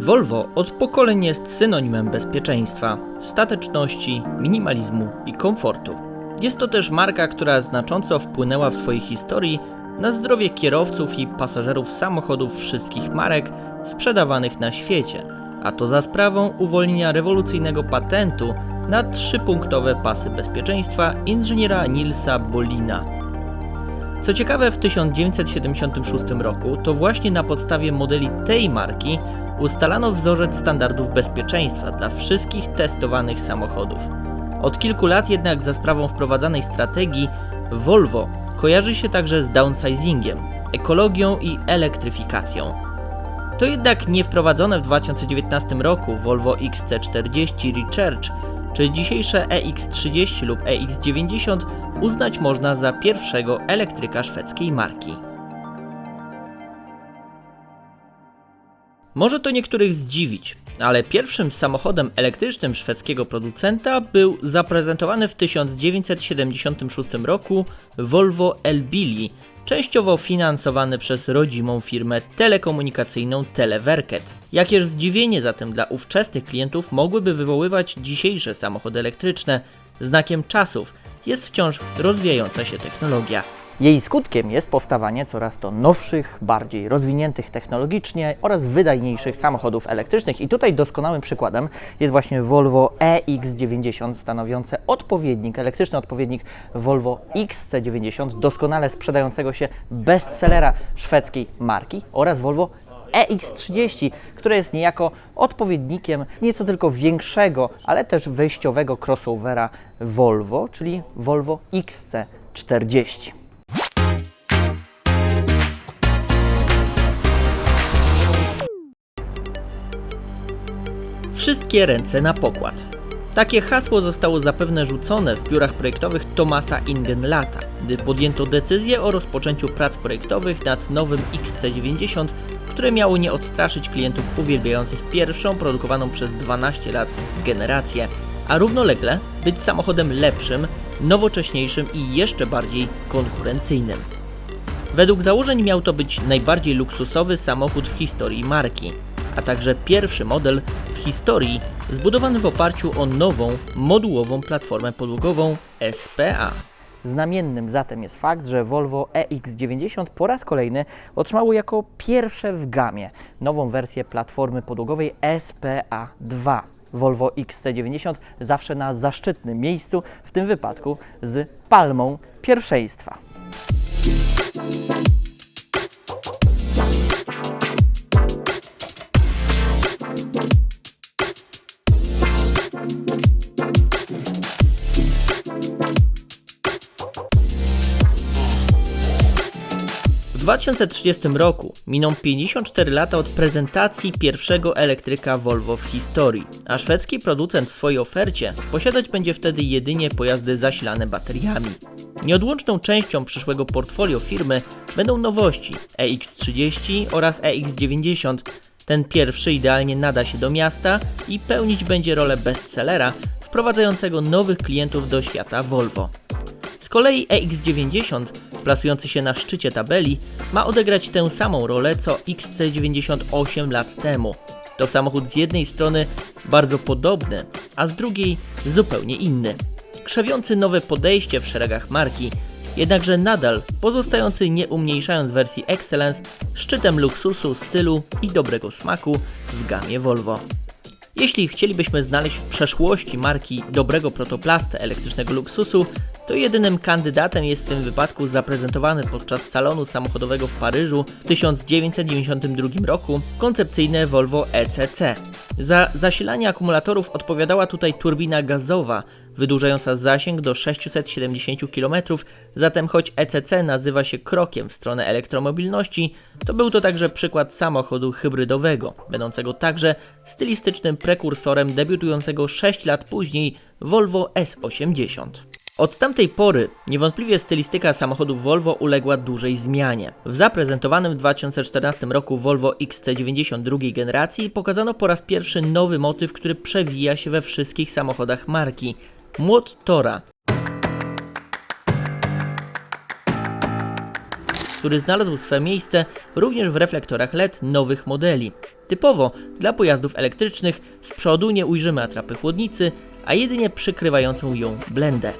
Volvo od pokoleń jest synonimem bezpieczeństwa, stateczności, minimalizmu i komfortu. Jest to też marka, która znacząco wpłynęła w swojej historii na zdrowie kierowców i pasażerów samochodów wszystkich marek sprzedawanych na świecie, a to za sprawą uwolnienia rewolucyjnego patentu na trzypunktowe pasy bezpieczeństwa inżyniera Nilsa Bolina. Co ciekawe, w 1976 roku to właśnie na podstawie modeli tej marki ustalano wzorzec standardów bezpieczeństwa dla wszystkich testowanych samochodów. Od kilku lat jednak za sprawą wprowadzanej strategii Volvo kojarzy się także z downsizingiem, ekologią i elektryfikacją. To jednak nie wprowadzone w 2019 roku Volvo XC40 Recharge czy dzisiejsze EX30 lub EX90 uznać można za pierwszego elektryka szwedzkiej marki. Może to niektórych zdziwić, ale pierwszym samochodem elektrycznym szwedzkiego producenta był zaprezentowany w 1976 roku Volvo Elbili, częściowo finansowany przez rodzimą firmę telekomunikacyjną Televerket. Jakież zdziwienie zatem dla ówczesnych klientów mogłyby wywoływać dzisiejsze samochody elektryczne? Znakiem czasów jest wciąż rozwijająca się technologia. Jej skutkiem jest powstawanie coraz to nowszych, bardziej rozwiniętych technologicznie oraz wydajniejszych samochodów elektrycznych. I tutaj doskonałym przykładem jest właśnie Volvo EX90, stanowiące odpowiednik, elektryczny odpowiednik Volvo XC90, doskonale sprzedającego się bestsellera szwedzkiej marki oraz Volvo EX30, które jest niejako odpowiednikiem nieco tylko większego, ale też wejściowego crossovera Volvo, czyli Volvo XC40. Wszystkie ręce na pokład. Takie hasło zostało zapewne rzucone w biurach projektowych Thomasa Ingenlata, gdy podjęto decyzję o rozpoczęciu prac projektowych nad nowym XC90, które miało nie odstraszyć klientów uwielbiających pierwszą produkowaną przez 12 lat generację, a równolegle być samochodem lepszym, nowocześniejszym i jeszcze bardziej konkurencyjnym. Według założeń miał to być najbardziej luksusowy samochód w historii marki, a także pierwszy model w historii zbudowany w oparciu o nową, modułową platformę podłogową SPA. Znamiennym zatem jest fakt, że Volvo EX90 po raz kolejny otrzymało jako pierwsze w gamie nową wersję platformy podłogowej SPA2. Volvo XC90 zawsze na zaszczytnym miejscu, w tym wypadku z palmą pierwszeństwa. 2030 roku miną 54 lata od prezentacji pierwszego elektryka Volvo w historii, a szwedzki producent w swojej ofercie posiadać będzie wtedy jedynie pojazdy zasilane bateriami. Nieodłączną częścią przyszłego portfolio firmy będą nowości EX30 oraz EX90. Ten pierwszy idealnie nada się do miasta i pełnić będzie rolę bestsellera wprowadzającego nowych klientów do świata Volvo. Z kolei EX90, plasujący się na szczycie tabeli, ma odegrać tę samą rolę co XC98 lat temu. To samochód z jednej strony bardzo podobny, a z drugiej zupełnie inny. Krzewiący nowe podejście w szeregach marki, jednakże nadal pozostający nie umniejszając wersji Excellence szczytem luksusu, stylu i dobrego smaku w gamie Volvo. Jeśli chcielibyśmy znaleźć w przeszłości marki dobrego protoplasta elektrycznego luksusu, to jedynym kandydatem jest w tym wypadku zaprezentowany podczas salonu samochodowego w Paryżu w 1992 roku koncepcyjne Volvo ECC. Za zasilanie akumulatorów odpowiadała tutaj turbina gazowa, wydłużająca zasięg do 670 km, zatem choć ECC nazywa się krokiem w stronę elektromobilności, to był to także przykład samochodu hybrydowego, będącego także stylistycznym prekursorem debiutującego 6 lat później Volvo S80. Od tamtej pory niewątpliwie stylistyka samochodów Volvo uległa dużej zmianie. W zaprezentowanym w 2014 roku Volvo XC90 drugiej generacji pokazano po raz pierwszy nowy motyw, który przewija się we wszystkich samochodach marki. Młot Tora. który znalazł swe miejsce również w reflektorach LED nowych modeli. Typowo dla pojazdów elektrycznych z przodu nie ujrzymy atrapy chłodnicy, a jedynie przykrywającą ją blendę.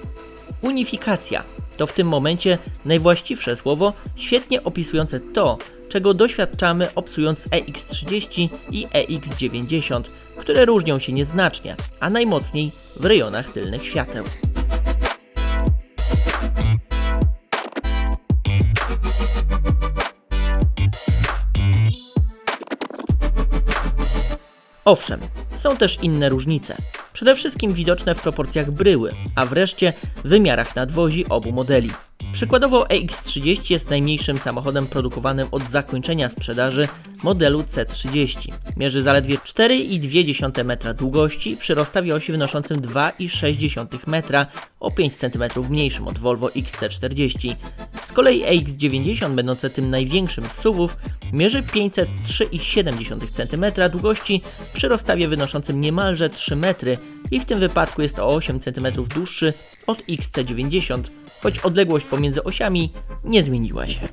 Unifikacja to w tym momencie najwłaściwsze słowo, świetnie opisujące to, czego doświadczamy obcując EX30 i EX90, które różnią się nieznacznie, a najmocniej w rejonach tylnych świateł. Owszem, są też inne różnice. Przede wszystkim widoczne w proporcjach bryły, a wreszcie wymiarach nadwozi obu modeli. Przykładowo EX30 jest najmniejszym samochodem produkowanym od zakończenia sprzedaży modelu C30. Mierzy zaledwie 4,2 metra długości przy rozstawie osi wynoszącym 2,6 metra, o 5 cm mniejszym od Volvo XC40. Z kolei EX90, będące tym największym z SUVów, mierzy 503,7 cm długości przy rozstawie wynoszącym niemalże 3 metry i w tym wypadku jest o 8 cm dłuższy od XC90, choć odległość pomiędzy osiami nie zmieniła się.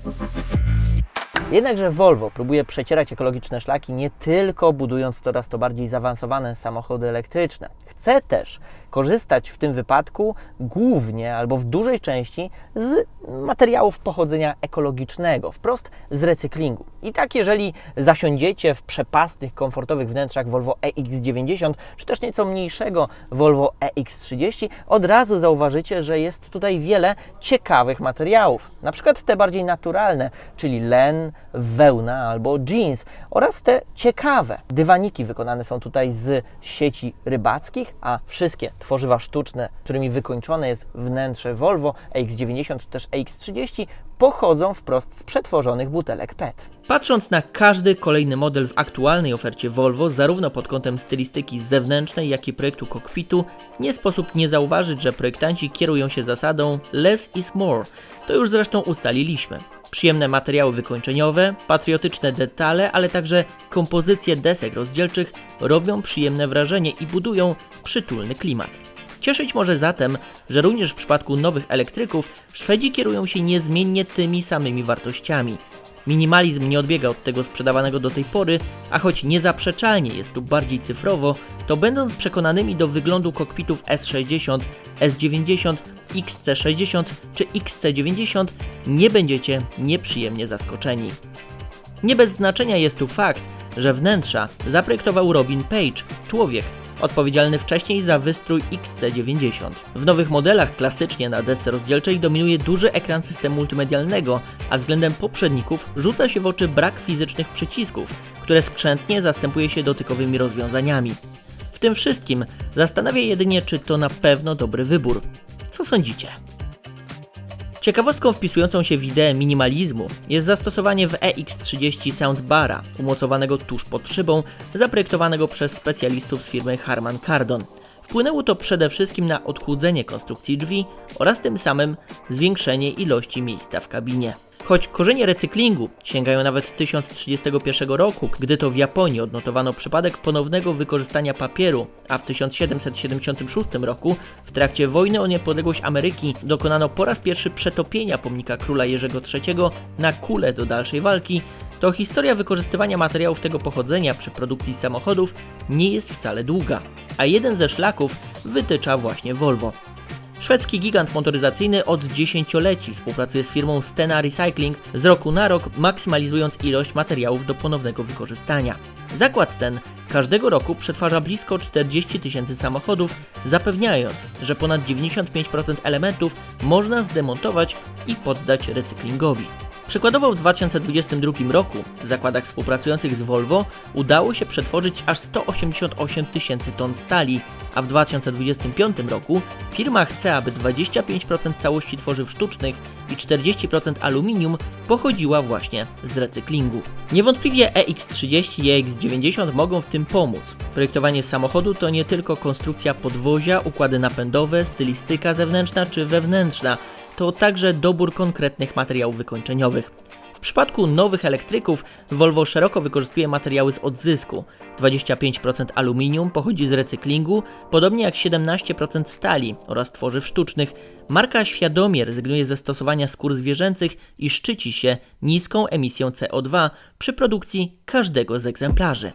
Jednakże Volvo próbuje przecierać ekologiczne szlaki nie tylko budując coraz to bardziej zaawansowane samochody elektryczne. Chce też korzystać w tym wypadku głównie albo w dużej części z materiałów pochodzenia ekologicznego, wprost z recyklingu. I tak, jeżeli zasiądziecie w przepastnych, komfortowych wnętrzach Volvo EX90, czy też nieco mniejszego Volvo EX30, od razu zauważycie, że jest tutaj wiele ciekawych materiałów. Na przykład te bardziej naturalne, czyli len, wełna albo jeans oraz te ciekawe. Dywaniki wykonane są tutaj z sieci rybackich, a wszystkie tworzywa sztuczne, którymi wykończone jest wnętrze Volvo EX90 czy też EX30 pochodzą wprost z przetworzonych butelek PET. Patrząc na każdy kolejny model w aktualnej ofercie Volvo, zarówno pod kątem stylistyki zewnętrznej, jak i projektu kokpitu, nie sposób nie zauważyć, że projektanci kierują się zasadą less is more. To już zresztą ustaliliśmy. Przyjemne materiały wykończeniowe, patriotyczne detale, ale także kompozycje desek rozdzielczych robią przyjemne wrażenie i budują przytulny klimat. Cieszyć może zatem, że również w przypadku nowych elektryków Szwedzi kierują się niezmiennie tymi samymi wartościami. Minimalizm nie odbiega od tego sprzedawanego do tej pory, a choć niezaprzeczalnie jest tu bardziej cyfrowo, to będąc przekonanymi do wyglądu kokpitów S60, S90, XC60 czy XC90 nie będziecie nieprzyjemnie zaskoczeni. Nie bez znaczenia jest tu fakt, że wnętrza zaprojektował Robin Page, człowiek odpowiedzialny wcześniej za wystrój XC90. W nowych modelach klasycznie na desce rozdzielczej dominuje duży ekran systemu multimedialnego, a względem poprzedników rzuca się w oczy brak fizycznych przycisków, które skrzętnie zastępuje się dotykowymi rozwiązaniami. W tym wszystkim zastanawia jedynie, czy to na pewno dobry wybór. Co sądzicie? Ciekawostką wpisującą się w ideę minimalizmu jest zastosowanie w EX30 soundbara, umocowanego tuż pod szybą, zaprojektowanego przez specjalistów z firmy Harman Kardon. Wpłynęło to przede wszystkim na odchudzenie konstrukcji drzwi oraz tym samym zwiększenie ilości miejsca w kabinie. Choć korzenie recyklingu sięgają nawet 1031 roku, gdy to w Japonii odnotowano przypadek ponownego wykorzystania papieru, a w 1776 roku w trakcie wojny o niepodległość Ameryki dokonano po raz pierwszy przetopienia pomnika króla Jerzego III na kulę do dalszej walki, to historia wykorzystywania materiałów tego pochodzenia przy produkcji samochodów nie jest wcale długa, a jeden ze szlaków wytycza właśnie Volvo. Szwedzki gigant motoryzacyjny od dziesięcioleci współpracuje z firmą Stena Recycling z roku na rok, maksymalizując ilość materiałów do ponownego wykorzystania. Zakład ten każdego roku przetwarza blisko 40 tysięcy samochodów, zapewniając, że ponad 95% elementów można zdemontować i poddać recyklingowi. Przykładowo w 2022 roku w zakładach współpracujących z Volvo udało się przetworzyć aż 188 tysięcy ton stali, a w 2025 roku firma chce, aby 25% całości tworzyw sztucznych i 40% aluminium pochodziła właśnie z recyklingu. Niewątpliwie EX30 i EX90 mogą w tym pomóc. Projektowanie samochodu to nie tylko konstrukcja podwozia, układy napędowe, stylistyka zewnętrzna czy wewnętrzna, to także dobór konkretnych materiałów wykończeniowych. W przypadku nowych elektryków Volvo szeroko wykorzystuje materiały z odzysku. 25% aluminium pochodzi z recyklingu, podobnie jak 17% stali oraz tworzyw sztucznych. Marka świadomie rezygnuje ze stosowania skór zwierzęcych i szczyci się niską emisją CO2 przy produkcji każdego z egzemplarzy.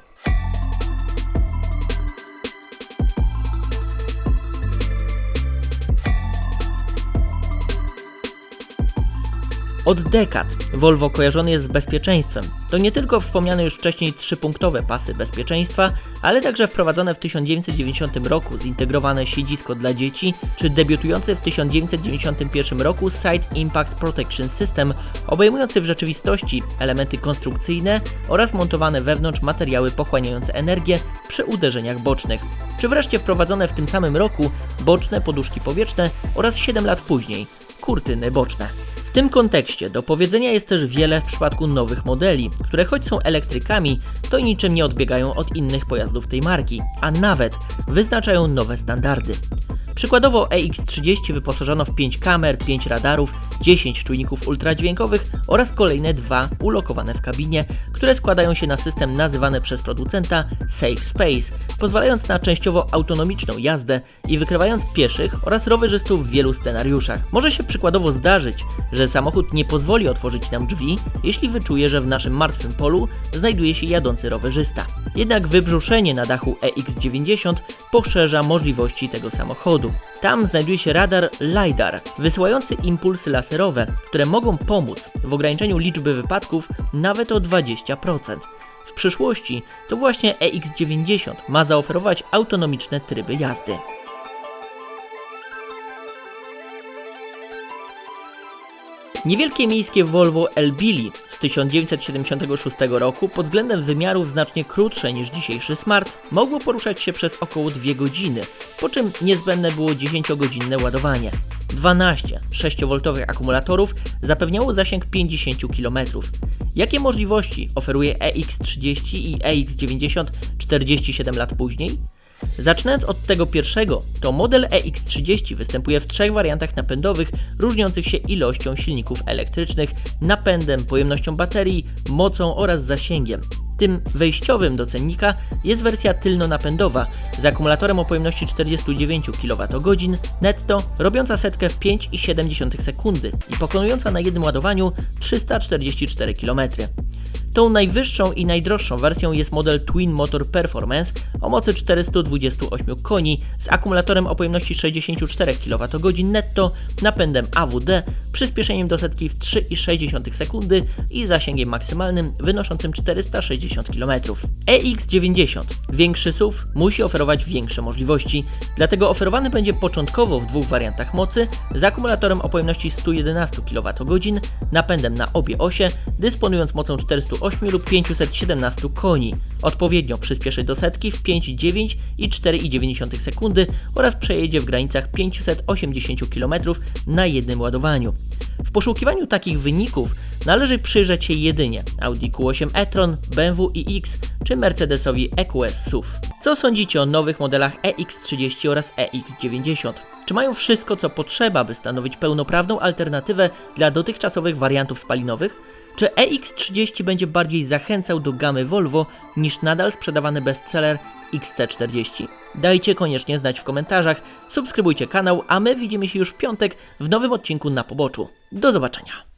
Od dekad Volvo kojarzony jest z bezpieczeństwem. To nie tylko wspomniane już wcześniej trzypunktowe pasy bezpieczeństwa, ale także wprowadzone w 1990 roku zintegrowane siedzisko dla dzieci, czy debiutujący w 1991 roku Side Impact Protection System, obejmujący w rzeczywistości elementy konstrukcyjne oraz montowane wewnątrz materiały pochłaniające energię przy uderzeniach bocznych. Czy wreszcie wprowadzone w tym samym roku boczne poduszki powietrzne oraz 7 lat później kurtyny boczne. Tym kontekście do powiedzenia jest też wiele w przypadku nowych modeli, które choć są elektrykami, to niczym nie odbiegają od innych pojazdów tej marki, a nawet wyznaczają nowe standardy. Przykładowo EX30 wyposażono w 5 kamer, 5 radarów, 10 czujników ultradźwiękowych oraz kolejne dwa ulokowane w kabinie, które składają się na system nazywany przez producenta Safe Space, pozwalając na częściowo autonomiczną jazdę i wykrywając pieszych oraz rowerzystów w wielu scenariuszach. Może się przykładowo zdarzyć, że samochód nie pozwoli otworzyć nam drzwi, jeśli wyczuje, że w naszym martwym polu znajduje się jadący rowerzysta. Jednak wybrzuszenie na dachu EX90 poszerza możliwości tego samochodu. Tam znajduje się radar LiDAR, wysyłający impulsy laserowe, które mogą pomóc w ograniczeniu liczby wypadków nawet o 20%. W przyszłości to właśnie EX90 ma zaoferować autonomiczne tryby jazdy. Niewielkie miejskie Volvo Elbili z 1976 roku pod względem wymiarów znacznie krótsze niż dzisiejszy Smart mogło poruszać się przez około 2 godziny, po czym niezbędne było 10-godzinne ładowanie. 12 6V akumulatorów zapewniało zasięg 50 km. Jakie możliwości oferuje EX30 i EX90 47 lat później? Zaczynając od tego pierwszego, to model EX30 występuje w trzech wariantach napędowych, różniących się ilością silników elektrycznych, napędem, pojemnością baterii, mocą oraz zasięgiem. Tym wejściowym do cennika jest wersja tylnonapędowa z akumulatorem o pojemności 49 kWh netto, robiąca setkę w 5,7 sekundy i pokonująca na jednym ładowaniu 344 km. Tą najwyższą i najdroższą wersją jest model Twin Motor Performance o mocy 428 koni z akumulatorem o pojemności 64 kWh netto, napędem AWD, przyspieszeniem do setki w 3,6 sekundy i zasięgiem maksymalnym wynoszącym 460 km. EX90 większy SUV musi oferować większe możliwości, dlatego oferowany będzie początkowo w dwóch wariantach mocy z akumulatorem o pojemności 111 kWh, napędem na obie osie, dysponując mocą 408 lub 517 koni. Odpowiednio przyspieszy do setki w 5,9 i 4,9 sekundy oraz przejedzie w granicach 580 km na jednym ładowaniu. W poszukiwaniu takich wyników należy przyjrzeć się jedynie Audi Q8 e-tron, BMW iX czy Mercedesowi EQS SUV. Co sądzicie o nowych modelach EX30 oraz EX90? Czy mają wszystko, co potrzeba, by stanowić pełnoprawną alternatywę dla dotychczasowych wariantów spalinowych? Czy EX30 będzie bardziej zachęcał do gamy Volvo niż nadal sprzedawany bestseller XC40? Dajcie koniecznie znać w komentarzach, subskrybujcie kanał, a my widzimy się już w piątek w nowym odcinku na poboczu. Do zobaczenia!